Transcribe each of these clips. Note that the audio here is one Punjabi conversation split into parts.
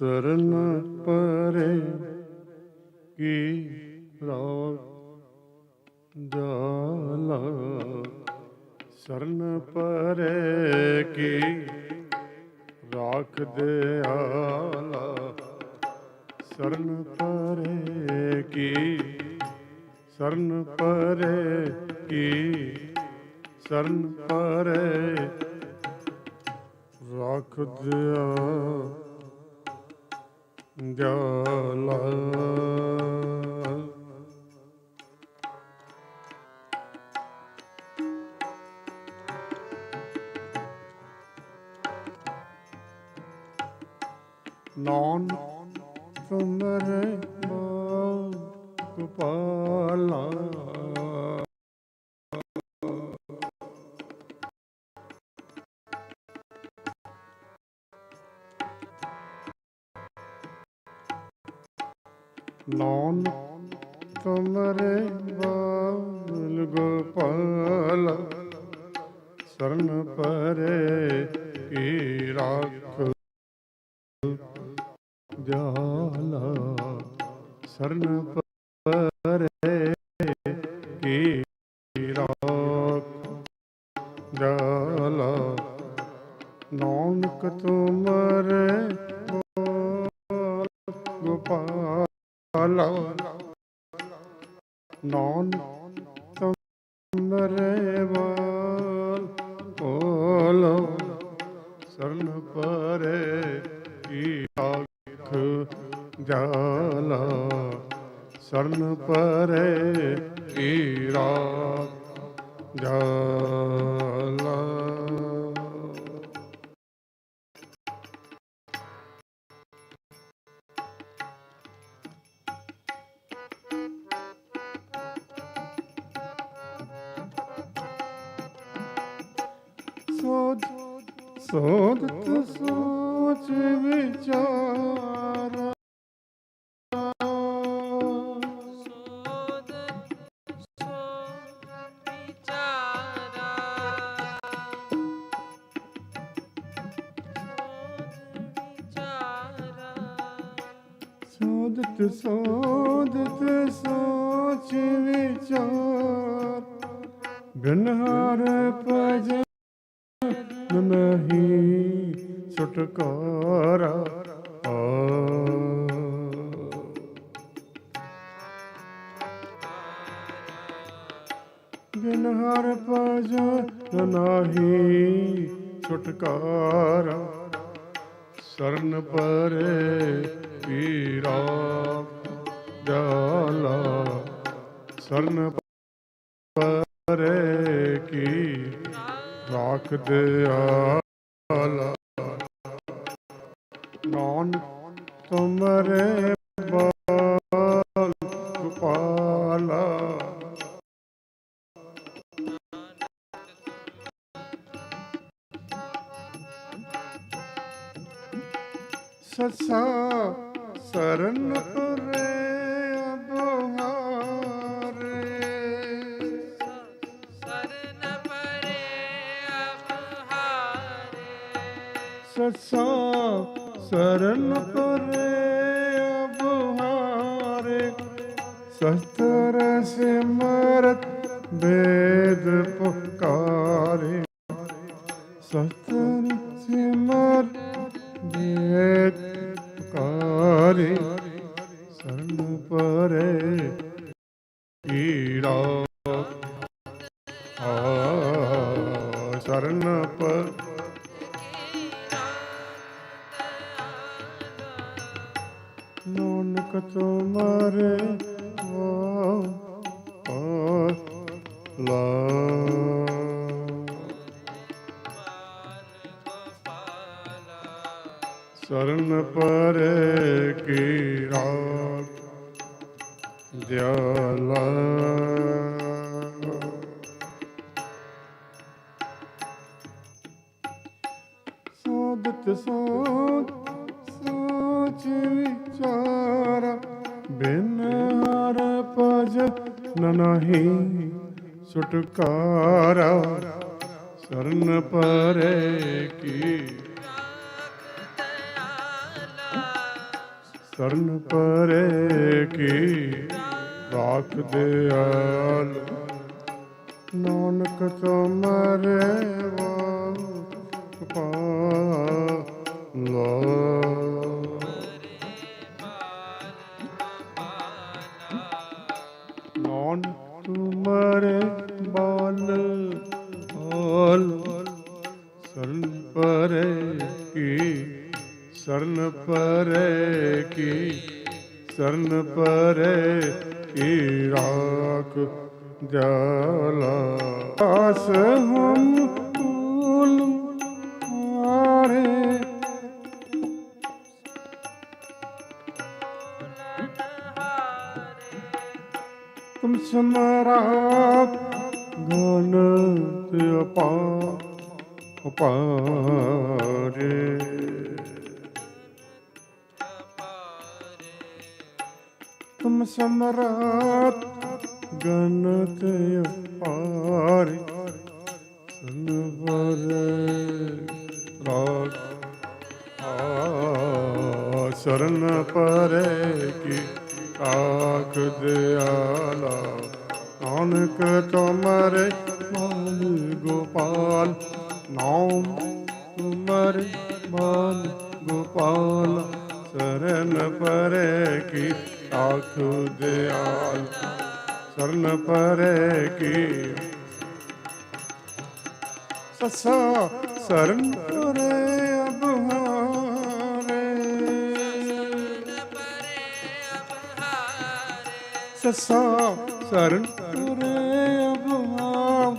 ਸਰਨ ਪਰੇ ਕੀ ਰਾਗ ਜਾਲਾ? ਸਰਨ ਪਰੇ ਕੀ ਰਾਖ ਦਿਆਲਾ? ਸਰਨ ਪਰੇ ਕੀ ਸਰਨ ਪਰੇ ਕੀ ਸਰਨ ਪਰੇ ਰੱਖ ਦਿਆ ਜਾਲਾ ਨੌਨ ਤੁਮਰੇ ਮਾ ਗੋਪਾਲਾ ਨੌਨ ਤੁਮਰੇ ਬਾਲ ਗੋਪਾਲ ਸਰਨ ਪਰੇ ਕੀ ਰਾਖ ਸਰਨ ਪਰੇ ਕੀ ਆਖ ਜਾਲਾ ਸਰਨ ਪਰੇ ਕੀ ਰਾਖ ਜਾਲਾ ਸੋਚ ਵਿਚਾਰ ਬਿਨ ਹਰ ਭਜਨ ਛੁਟਕਾਰਾ ਆ ਬਿਨ ਹਰ ਭਜਨ ਨਹੀਂ ਛੁਟਕਾਰਾ, ਸਰਨ ਪਰੇ ਪੀਰਾ, ਜਾਲਾ ਸਰਨ ਪਰੇ ਕੀ ਰਾਖ ਦਿਆਲਾ ਨਾਨ ਤੁਮਰੇ ਬਾਲ ਗੋਪਾਲਾ। ਸਸਾ ਸਰਨ ਪਰੇ ਸਸਾ ਸਰਨ ਪਰੇ ਅਬਹਾਰੇ ਸਸਤਰ ਸਿਮਰਤ ਵੇਦ ਛੁਟਕਾਰਾ ਸਰਨ ਪਰੇ ਕੀ। ਸਰਨ ਪਰੇ ਕੀ। ਰਾਖ ਦਿਆਲ। ਨਾਨਕ ਤੁਮਰੇ ਵਾਹ ਸਰਨ ਪਰ ਤੁਮ ਸਮਰਾਟ ਗਨ ਤੇ ਅਪਾਰੇ ਰਾਗ ਆ ਸਰਨ ਪਰੇ ਕੀ ਆਖ ਦਿਆਲਾ ਨਾਨਕ ਤੁਮਰੇ ਮਾਨ ਗੋਪਾਲ ਨਾਮ ਤੁਮਰੇ ਮਾਨ ਗੋਪਾਲ ਸਰਨ ਪਰੇ ਕੀ ਆਖ ਦਿਆਲ ਸਰਨ ਪਰੇ ਕੀ? ਸਸਾ ਸਰਨ ਪਰੇ ਅਬਹਾਰੇ ਸਸਾ ਸਰਨ ਪਰੇ ਅਬਹਾਰ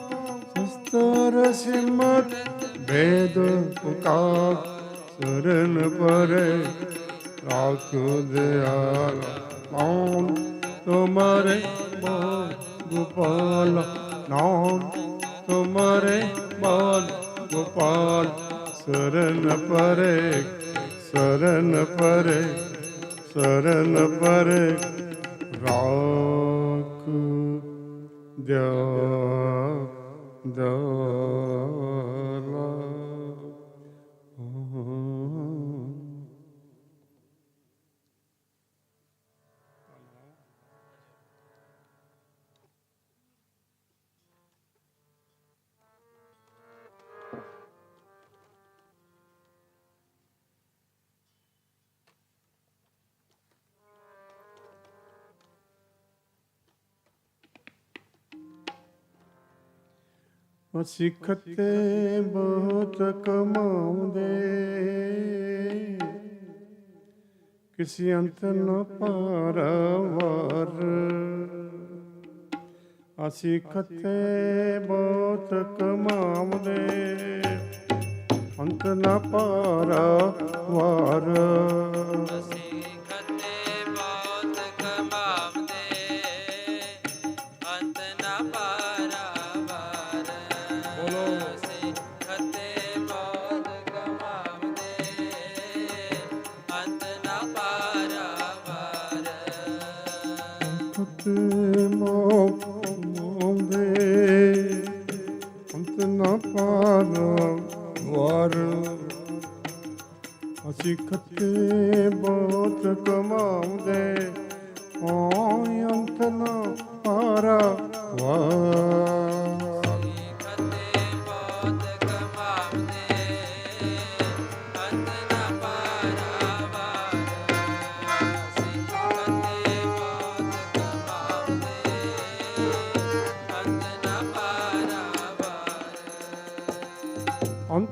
ਸਸਤਰ ਸਿਮਤ ਵੇਦ ਪੁਕਾਰ ਸਰਨ ਪਰੇ ਰਾਖ ਦਿਆਲ ਨਾਮ ਤੁਮਰੇ ਬਾਲ ਗੋਪਾਲ, ਨਾਮ ਤੁਮਰੇ ਬਾਲ ਗੋਪਾਲ। ਸਰਨ ਪਰੇ ਸਰਨ ਪਰੇ ਸਰਨ ਪਰੇ ਰਾਖ ਦਿਆ। ਸਿੱਖ ਤੇ ਬਹੁਤ ਕਮਾਉਂਦੇ। ਕਿਸੇ ਅੰਤ ਨ ਪਾਰਵਾਰ ਅਸੀਂ ਖੱਤੇ ਬਹੁਤ ਕਮਾਉਂਦੇ। ਅੰਤ ਨ ਪਾਰਵਾਰ ਅਸੀਂ ਅੰਤ ਨ ਪਾਰਵਾਰ ਅਸੀਂ ਖੱਤੇ ਬਹੁਤ ਕਮਾਉਂਦੇ ਓਏ ਅੰਤ ਨਾ ਪਾਰਾਵਾਰ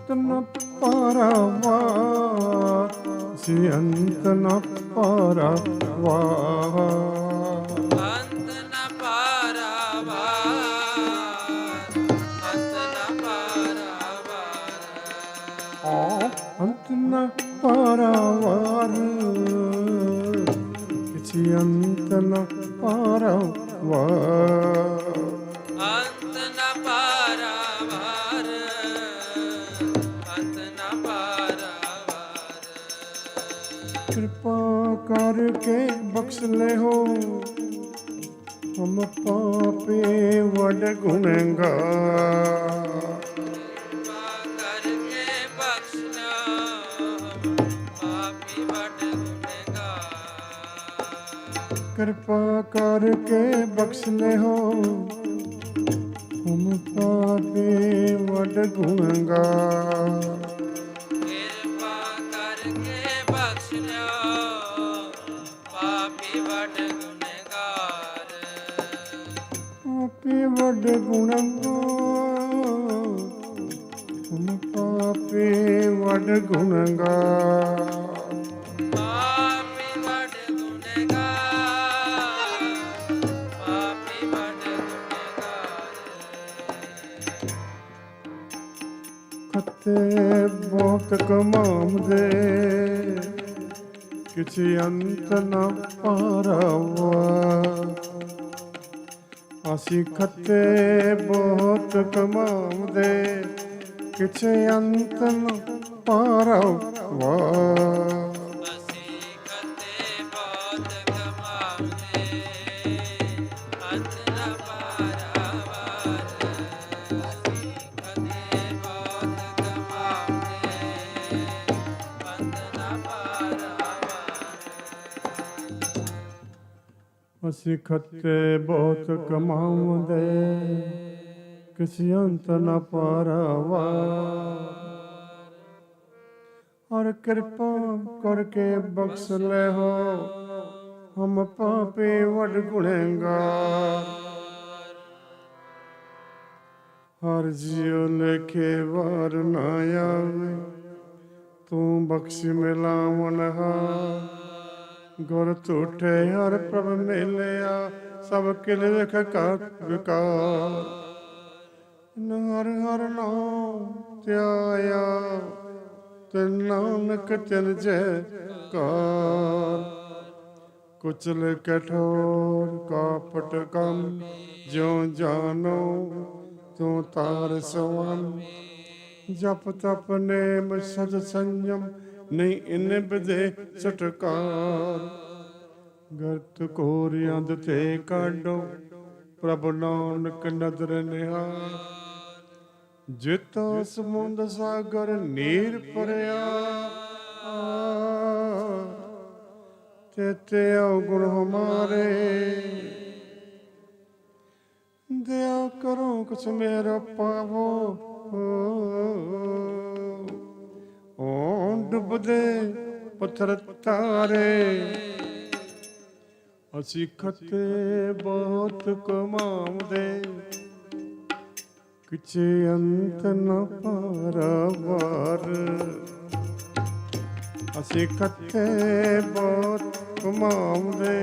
ਅੰਤ ਨ ਪਾਰਾਵਾਰ ਸੀ ਅੰਤ ਨ ਪਾਰਾਵਾਰ ਅੰਤ ਨ ਪਾਰਾਵਾਰ ਅੰਤ ਨ ਪਾਰਾਵਾਰ ਕਰਕੇ ਬਖਸ਼ ਲੈ ਹੋ ਹਮ ਪਾਪੇ ਵਡ ਗੁਨਹਗਾਰ ਕਿਰਪਾ ਕਰਕੇ ਬਖਸ਼ਣਾ ਪਾਪੀ ਵਡ ਗੁਨੇਗਾਰ ਬਖਸ਼ ਲੈ ਹਮ ਪਾਪੇ ਵਡ ਗੁਨਹਗਾਰ ਵਡ ਗੁਨਹਗਾਰ ਹਮ ਪਾਪੇ ਵਡ ਗੁਨਹਗਾਰ ਪਾਪੀ ਵਡ ਗੁਨੇਗਾਰ ਪਾਪੀ ਵਡ ਗੁਨੇਗਾਰ ਖੱਤੇ ਬਹੁਤ ਕਮਾਉਂਦੇ ਕਿਸੇ ਅੰਤ ਨਾ ਪਾਰਾਵਾ। ਅਸੀਂ ਖੱਤੇ ਬਹੁਤ ਕਮਾਉਂਦੇ ਕਿਸੇ ਅੰਤ ਨਾ ਪਾਰਾਵਾ ਅਸੀਂ ਖੱਤੇ ਬਹੁਤ ਕਮਾਉਂਦੇ, ਕਿਸੇ ਅੰਤ ਨਾ ਪਾਰਾਵਾ ਔਰ ਕਿਰਪਾ ਕਰਕੇ ਬਖਸ਼ ਲੈ ਹੋ, ਹਮ ਪਾਪੇ ਵਡ ਗੁਣੇਗਾਰ। ਹਰ ਜਿਉ ਲਖੇ ਵਾਰ ਨਾ ਆਵੇ, ਤੂੰ ਬਖਸ਼ ਮਿਲਾਵਨ ਹਾ ਗੁਰ ਝੂਠੇ ਹਰ ਪ੍ਰਭ ਮਿਲਿਆ, ਸਭ ਕਿਲ ਰਖ ਕਰ ਵਿਕਾਰ। ਹਰ ਹਰ ਨਾਮ ਧਿਆਇਆ, ਤੇ ਨਾਨਕ ਤਿਨ ਜੈ ਕਾਰ ਕੁਚਲ ਕਠੋਰ ਕਾਪਟ ਕਮ ਜਿਉ ਜਾਨੋ ਤੂੰ ਤਾਰ ਸਵਨ ਜਪ ਤਪ ਨੇਮ ਸਦ ਸੰਜਮ ਨਹੀਂ ਇਨ ਬਿਦੇ ਸਟਕਾਰ ਗਰਤ ਕੋਰ ਅੰਧ ਤੇ ਕਾਢੋ, ਪ੍ਰਭ ਨਾਨਕ ਨਦਰ ਨਿਹਾਲ ਜਿਤੋ ਸਮੁੰਦ ਸਾਗਰ ਨੀਰ ਭਰਿਆ ਤੇਤੇ ਔਗੁਣ ਹਮਾਰੇ। ਦਇਆ ਕਰੋ ਕੁਛ ਮੇਰਾ ਪਾਵੋ। ਓ ਡੁੱਬਦੇ ਪੱਥਰ ਤਾਰੇ। ਅਸੀਂ ਖੱਤੇ ਬਹੁਤ ਕਮਾਉਂਦੇ, ਕਿਛੇ ਅੰਤ ਨ ਪਾਰਾਵਾਰ ਅਸੀਂ ਖੱਤੇ ਬਹੁਤ ਕਮਾਉਂਦੇ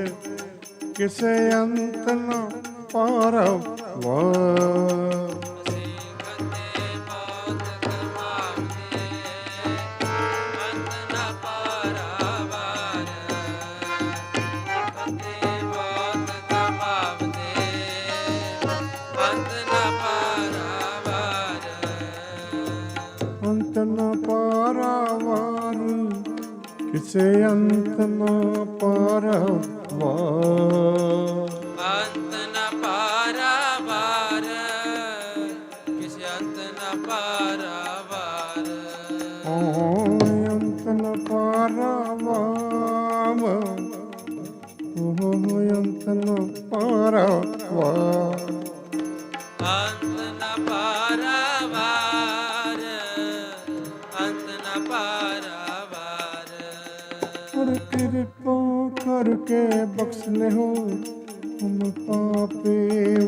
ਕਿਸੇ ਅੰਤ ਨ ਪਾਰਾਵਾਰ ਕਿਸੇ ਅੰਤ ਨ ਪਾਰਾਵਾਰ ਅੰਤ ਨਾ ਪਾਰਾਵਾਰ। ਕਿਸ ਅੰਤ ਨਾ ਪਾਰਾਵਾਰ ਓ ਅੰਤ ਨ ਪਾਰਾਵਾਰ। ਉਹ ਅੰਤ ਨਾ ਪਾਰਾਵਾਰ ਅੰਤ ਨ ਪਾਰਾਵਾਰ ਕਰਕੇ ਬਖਸ਼ ਲਿਓ ਹਮ ਪਾਪੇ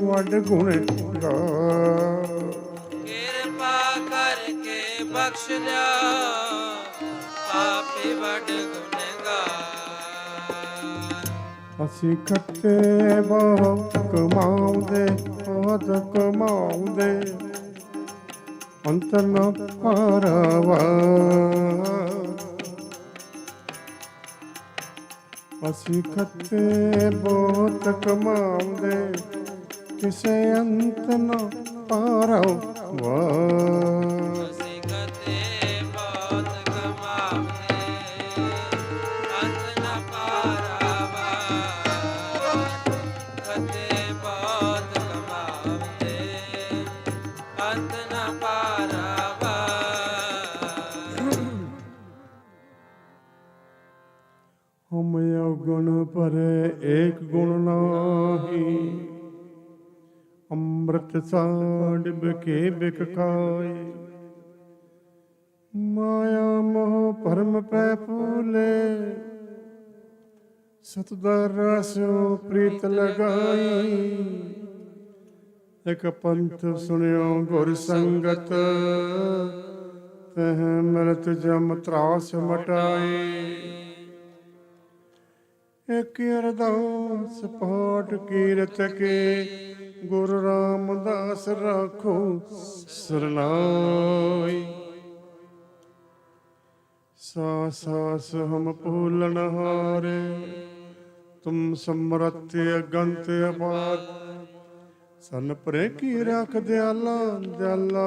ਵੱਡ ਗੁਣ ਗਾ ਕਿਰਪਾ ਕਰਕੇ ਬਖਸ਼ ਲਿਆ ਆਪੇ ਵੱਡ ਗੁਨਹਗਾਰ ਅਸੀਂ ਖੱਟੇ ਬਹੁਤ ਕਮਾਉਂਦੇ ਬਹੁਤ ਕਮਾਉਂਦੇ ਅੰਤ ਨਾ ਪਾਰਾਵਾ। ਅਸੀਂ ਖੱਟੇ ਬਹੁਤ ਕਮਾਉਂਦੇ ਕਿਸੇ ਅੰਤ ਨਾ ਪਾਰਾਵਾ ਵਾ ਅੰਮ੍ਰਿਤ ਸਾਡ ਬਕੇ ਬਿਕ ਖਾਏ। ਮਾਇਆ ਮੋਹ ਪਰਮ ਪੈ ਫੂਲੇ। ਸਤਦਰ ਰਸਿਓ ਪ੍ਰੀਤ ਲਗਾਈ। ਇਕ ਪੰਥ ਸੁਣਿਓ ਗੁਰ ਸੰਗਤ। ਤਹ ਮਿਲਤ ਜਮ ਤਰਾਸ ਮਟਾਈ ਇਕ ਅਰਦਾਸ ਪਾਠ ਕੀਰਤ ਕੇ। ਗੁਰੂ ਰਾਮਦਾਸ ਰਾਖੋ ਸਰਨਾਈ। ਸਾ ਸਾਸ ਹਮ ਭੂਲਨ ਹਾਰੇ, ਤੁਮ ਸਮਰਥ ਅਗੰਤ ਅਪਾਰ। ਸਨ ਪਰੇ ਕੀ ਰੱਖ ਦਿਆਲਾ ਦਿਆਲਾ।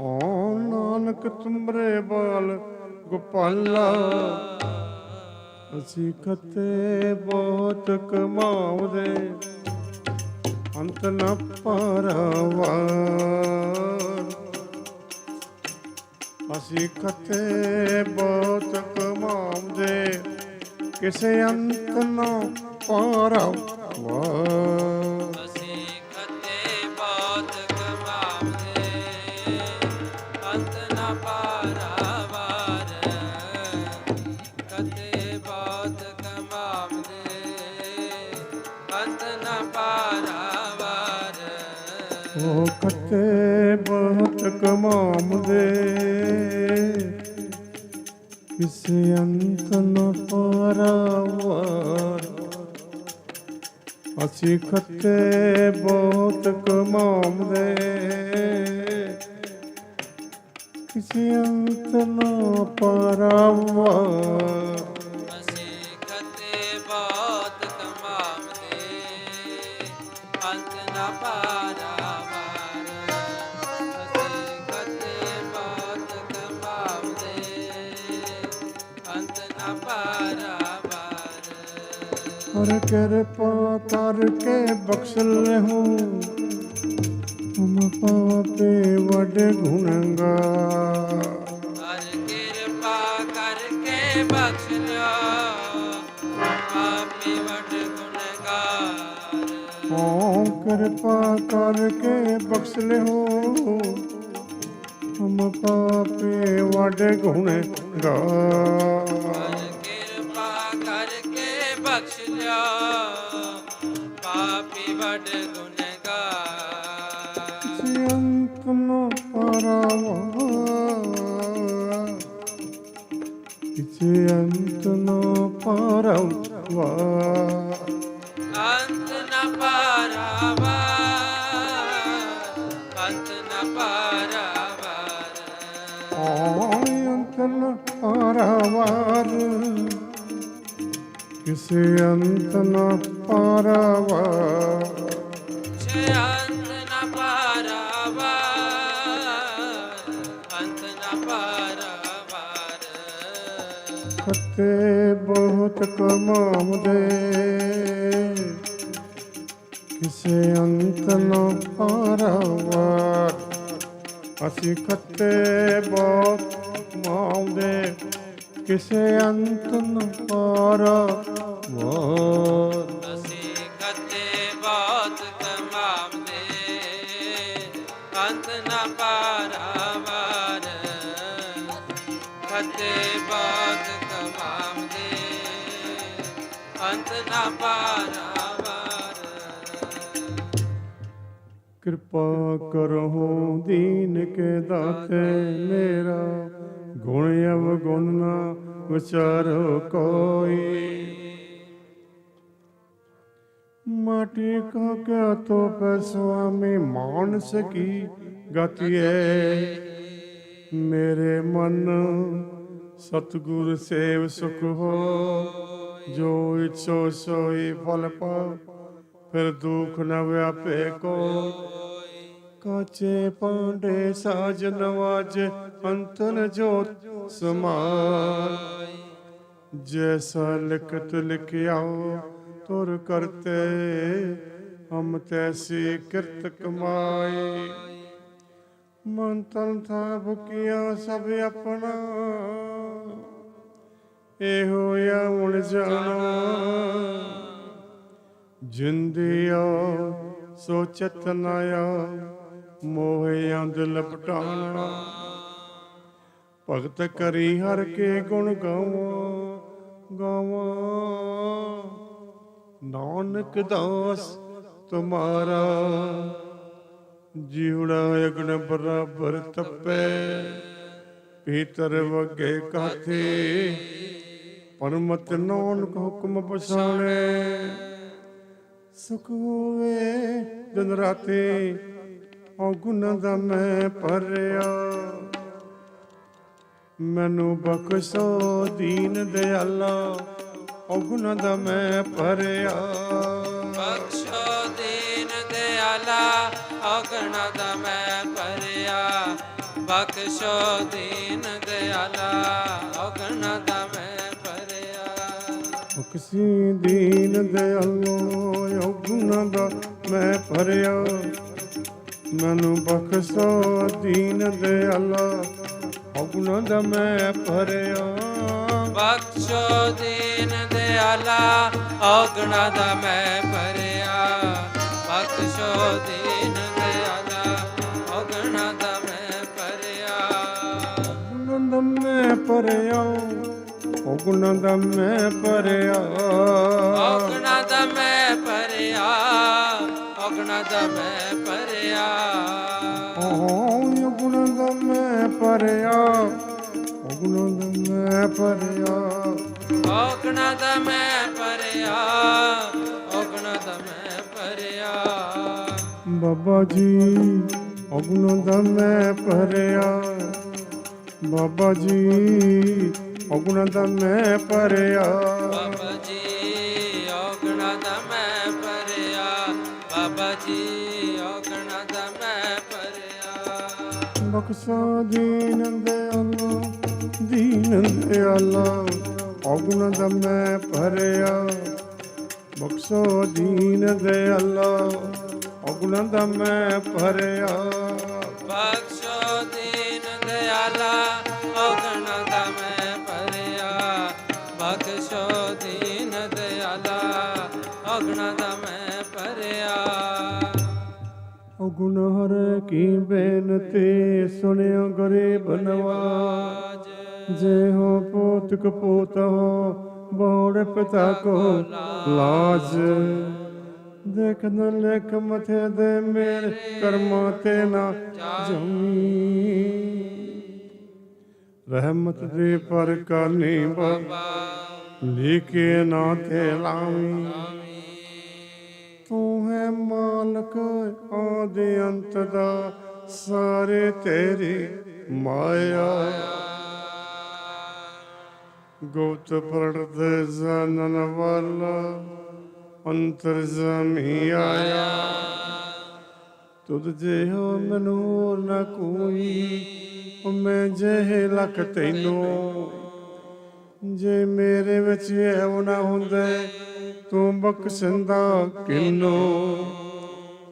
ਓ ਨਾਨਕ ਤੁਮਰੇ ਬਾਲ, ਗੋਪਾਲਾ। ਅਸੀਂ ਖੱਤੇ ਬਹੁਤ ਕਮਾਉਂਦੇ, ਅੰਤ ਨਾ ਪਾਰਾਵਾਰ ਅਸੀਂ ਖੱਤੇ ਬਹੁਤ ਕਮਾਉਂਦੇ, ਕਿਸੇ ਅੰਤ ਨਾ ਪਾਰਾਵਾਰ ਅਸੀਂ ਖੱਤੇ ਬਹੁਤ ਕਮਾਉਂਦੇ ਕਿਸੇ ਅੰਤ ਨਾ ਪਾਰਾਵਾਰ ਅਸੀਂ ਖੱਤੇ ਬਹੁਤ ਕਮਾਉਂਦੇ ਕਿਸੇ ਅੰਤ ਨਾ ਪਾਰਾਵਾਰ ਹਰ ਕਿਰਪਾ ਕਰਕੇ ਬਖਸ਼ ਲਹੂ। ਹਮ ਪਾਪੇ ਵੱਡ ਗੁਣਗਾ ਹਰ ਕਿਰਪਾ ਕਰਕੇ ਬਖਸ਼ ਲਿਆ ਆਪੇ ਵੱਡ ਗੁਨਹਗਾਰ ਓ ਕਿਰਪਾ ਕਰਕੇ ਬਖਸ਼ ਲਿਓ ਹਮ ਪਾਪੇ ਵੱਡ ਗੁਣਗਾ ਨ ਪਰਾਵਾ ਕਿਸੇ ਅੰਤ ਨ ਪਰਾਵਾ ਅੰਤ ਨ ਪਾਰਾਵਾਰ ਅੰਤ ਨ ਪਾਰਾਵਾਰ ਅੰਤ ਨ ਪਰਾਵਾਰ ਕਿਸੇ ਖੱਤੇ ਬਹੁਤ ਕਮਾਉਂਦੇ। ਕਿਸੇ ਅੰਤ ਨ ਪਾਰਾਵਾਰ ਅਸੀਂ ਖੱਤੇ ਬਹੁਤ ਕਮਾਉਂਦੇ। ਕਿਸੇ ਅੰਤ ਨ ਪਾਰਾਵਾਰ ਅੰਤ ਨਾ ਪਾਰਾਵਾਰ ਕਿਰਪਾ ਕਰੋ ਦੀਨ ਕੇ ਦਾਤੇ ਮੇਰਾ, ਗੁਣ ਅਵਗੁਣ ਨਾ ਵਿਚਾਰੋ ਕੋਈ। ਮਾਟੀ ਕਾ ਕਿਆ ਤੋ ਪੈ ਸੁਆਮੀ ਮਾਨਸ ਕੀ ਗਤੀਏ। ਮੇਰੇ ਮਨ ਸਤਿਗੁਰ ਸੇਵ ਸੁਖ ਹੋ ਜੋ ਇਛੋ ਸੋਈ ਫਲ ਪਾਓ, ਫਿਰ ਦੁਖ ਨ ਵਿਆਪੇ ਕੋ ਕਾਚੇ ਪਾਂਡੇ ਸਾਜ ਨਵਾਜ ਅੰਤਨ ਜੋਤ ਸਮਾਨ। ਜੈਸਾ ਲਿਖਤ ਲਿਖਿਆ ਤੁਰ ਕਰਤੇ, ਹਮ ਤੈਸੀ ਕਿਰਤ ਕਮਾਈ। ਮਨ ਤਨ ਥਾਪ ਕੀਆ ਸਭ ਆਪਣਾ। ਇਹੋ ਆ ਜਾਣਾ। ਜਿੰਦਿਆ ਸੋਚਤ ਨਾਇਆ ਮੋਹਿ ਅੰਧ ਲਪਟਾਣਾ ਭਗਤ ਕਰੀ ਹਰ ਕੇ ਗੁਣ ਗਾਵਾਂ ਗਾਵਾਂ। ਨਾਨਕ ਦਾਸ ਤੁਮਾਰਾ, ਜੀਵੜਾ ਅਗਨ ਬਰਾਬਰ ਤਪੈ। ਪੀਤਰ ਵਗੇ ਕਾਥੇ ਪਰਮਤ ਨਾਨਕ ਹੁਕਮ ਪਛਾਣੇ। ਸੁਖ ਹੋਵੇ ਦਿਨ ਰਾਤੀ, ਔਗੁਣ ਦਾ ਮੈਂ ਭਰਿਆ। ਮੈਨੂੰ ਬਖਸ਼ੋ ਦੀਨ ਦਿਆਲਾ, ਔਗੁਣ ਦਾ ਮੈਂ ਭਰਿਆ। ਬਖਸ਼ੋ ਦੀਨ ਦਿਆਲਾ, ਔਗਣ ਦਾ ਮੈਂ ਭਰਿਆ। ਬਖਸ਼ੋ ਦੀਨ ਦਿਆਲਾ, ਔਗਣ ਦਾ ਬਖਸ਼ੀ ਦੀਨ ਦਿਆਲਾ ਔਗੁਣ ਦਾ ਮੈਂ ਭਰਿਆ। ਮੈਨੂੰ ਬਖਸ਼ੋ ਦੀਨ ਦਿਆਲਾ ਔਗੁਣ ਦਾ ਮੈਂ ਭਰਿਆ। ਬਖਸ਼ੋ ਦੀਨ ਦਿਆਲਾ ਔਗਣ ਦਾ ਮੈਂ ਭਰਿਆ। ਬਖਸ਼ੋ ਦੀਨ ਦਿਆਲਾ ਔਗਣ ਦਾ ਮੈਂ ਭਰਿਆ। ਔਗੁਣ ਦਾ ਮੈਂ ਭਰਿਆ। ਔਗੁਣ ਦਾ ਮੈਂ ਭਰਿਆ। ਔਗਣ ਦਾ ਮੈਂ ਭਰਿਆ ਔਗਣ ਦਾ ਮੈਂ ਭਰਿਆ। ਔਗੁਣ ਦਾ ਮੈਂ ਭਰਿਆ ਔਗੁਣ ਦਾ ਮੈਂ ਭਰਿਆ। ਔਗਣ ਦਾ ਮੈਂ ਭਰਿਆ ਔਗਣ ਦਾ ਮੈਂ ਭਰਿਆ। ਬਾਬਾ ਜੀ ਔਗੁਣ ਦਾ ਮੈਂ ਭਰਿਆ। ਬਾਬਾ ਜੀ ਔਗੁਣ ਦਾ ਮੈਂ ਭਰਿਆ। ਬਾਬਾ ਜੀ ਔਗਣ ਦਾ ਮੈਂ ਭਰਿਆ। ਬਾਬਾ ਜੀ ਔਗਣ ਮੈਂ ਭਰਿਆ। ਬਖਸ਼ਾ ਦੀਨ ਦਿਆਲਾ ਦੀਨ ਦਿਆਲਾ ਔਗੁਣ ਮੈਂ ਭਰਿਆ। ਬਖਸ਼ੋ ਦੀਨ ਦਿਆਲਾ ਔਗੁਣ ਮੈਂ ਭਰਿਆ। ਦੀਨ ਦਿਆਲਾ, ਔਗਣ ਦਾ ਮੈਂ ਭਰਿਆ। ਔਗੁਣ ਹਰ ਕੀ ਬੇਨਤੀ, ਸੁਣਿਓ ਗਰੀਬ ਨਵਾਜ। ਜੇ ਹੋ ਪੋਤ ਕਪੂਤ ਹੋ ਬੋੜ ਪਿਤਾ ਕੋ ਲਾਜ। ਦੇਖ ਲੇਖ ਮਥੇ ਦੇ ਮੇਰੇ ਕਰਮਾਂ ਤੇ ਨਾ ਜਮੀ ਰਹਿਮਤ ਦੇ ਪਰ ਕਾਨੀ ਬਾਬਾ। ਲਿਖੇ ਨਾ ਤੇ ਲਾਵੀ ਤੂੰ ਹੈ ਮਾਲਕ ਆਦਿ ਅੰਤ ਦਾ, ਸਾਰੇ ਤੇਰੀ ਮਾਇਆ। ਗੁਪਤ ਪਰਦ ਜਨਨ ਵਾਲਾ ਅੰਤਰ ਜ਼ਮੀ ਆਇਆ। ਤੁਧ ਜਿਹੋ ਮੈਨੂੰ ਹੋਰ ਨਾ ਕੋਈ, ਮੈਂ ਜਿਹੇ ਲੱਖ ਤੈਨੂੰ ਜੇ ਮੇਰੇ ਵਿੱਚ ਇਹੋ ਨਾ ਹੁੰਦਾ, ਤੂੰ ਬਖਸ਼ਿੰਦਾ ਕਿਨੋ?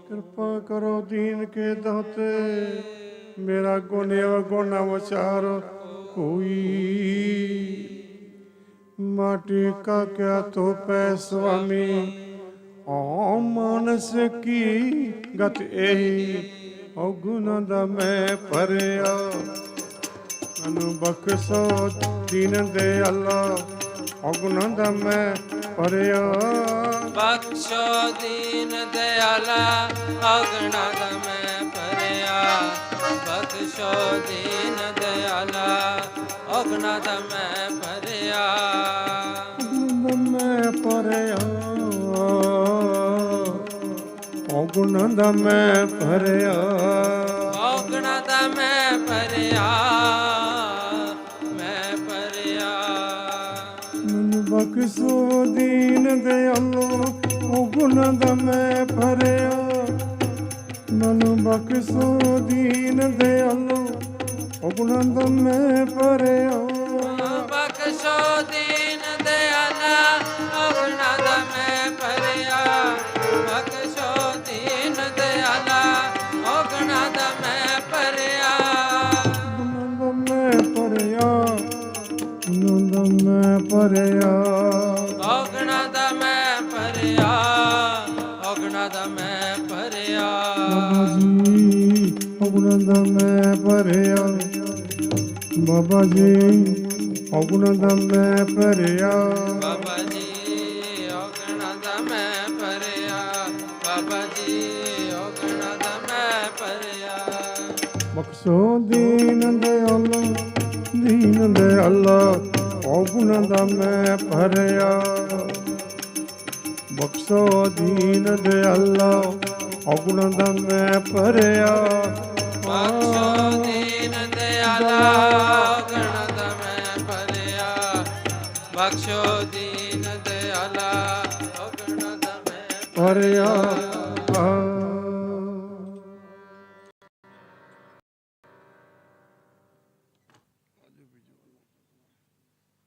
ਕਿਰਪਾ ਕਰੋ ਦੀਨ ਕੇ ਦੋਤੇ, ਮੇਰਾ ਗੁਨੇਵ ਗੁਨਾ ਵਿਚਾਰ ਕੋਈ ਮਾਟੀ ਕਾ ਕਿਆ ਤੋ ਪੈ ਸੁਆਮੀ ਓ ਮਨਸ ਕੀ ਗਤ ਇਹੀ ਓ ਗੁਨਾ ਦਾ ਮੈਂ ਭਰਿਆ। ਮੈਨੂੰ ਬਖਸ਼ੋ ਦੀਨ ਦੇ ਅੱਲਾ ਔਗੁਣ ਦਾ ਮੈਂ ਭਰਿਆ। ਬਖਸ਼ੋ ਦੀਨ ਦਿਆਲਾ ਅਗਣਾ ਦਾ ਮੈਂ ਭਰਿਆ। ਬਖਸ਼ੋ ਦੀਨ ਦਾ ਮੈਂ ਭਰਿਆ। ਔਗੁਣ ਦਾ ਮੈਂ ਭਰਿਆ। ਔਗੁਣ ਦਾ ਮੈਂ ਭਰਿਆ। ਔਗਣਾ ਦਾ ਮੈਂ ਭਰਿਆ। ਬਖਸ਼ੋ ਦੀਨ ਦੇ ਅੱਲਾ ਦਾ ਮੈਂ ਭਰਿਆ। ਮੈਨੂੰ ਬਖਸ਼ੋ ਦੀਨ ਦੇ ਅੱਲਾ ਦਾ ਮੈਂ ਭਰਿਆ। ਬਖਸ਼ੋ ਦੀਨ ਦਾ ਮੈਂ ਭਰਿਆ। ਬਖਸ਼ੋ ਦੀਨ ਦਾ ਮੈਂ ਭਰਿਆ। ਆਨੰਦ ਮੈਂ ਭਰਿਆ। ਆਨੰਦ ਮੈਂ ਭਰਿਆ। ਜੀ ਔਗੁਣ ਦਾ ਮੈਂ ਭਰਿਆ। ਬਾਬਾ ਜੀ ਔਗੁਣ ਦਾ ਮੈਂ ਭਰਿਆ। ਬਾਬਾ ਜੀ ਅਗਣਾ ਦਾ ਮੈਂ ਭਰਿਆ। ਬਾਬਾ ਜੀ ਅਗਣਾ ਦਾ ਮੈਂ ਭਰਿਆ। ਬਖਸ਼ੋ ਦੀਨ ਦੇ ਅੱਲਾ ਦੀਨ ਦੇ ਅੱਲਾ ਔਗੁਣ ਦਾ ਮੈਂ ਭਰਿਆ। ਬਖਸ਼ੋ ਦੀਨ ਦੇ ਅੱਲਾ ਔਗੁਣ ਦਾ ਮੈਂ ਭਰਿਆ। ਬਖਸ਼ੋ ਦੀਨ ਦਿਆਲਾ ਗਣ ਦਾ ਮੈਂ ਭਰਿਆ। ਬਖਸ਼ੋ ਦੀਨ ਦਿਆਲਾ ਗਣ ਦਾ ਮੈਂ ਭਰਿਆ।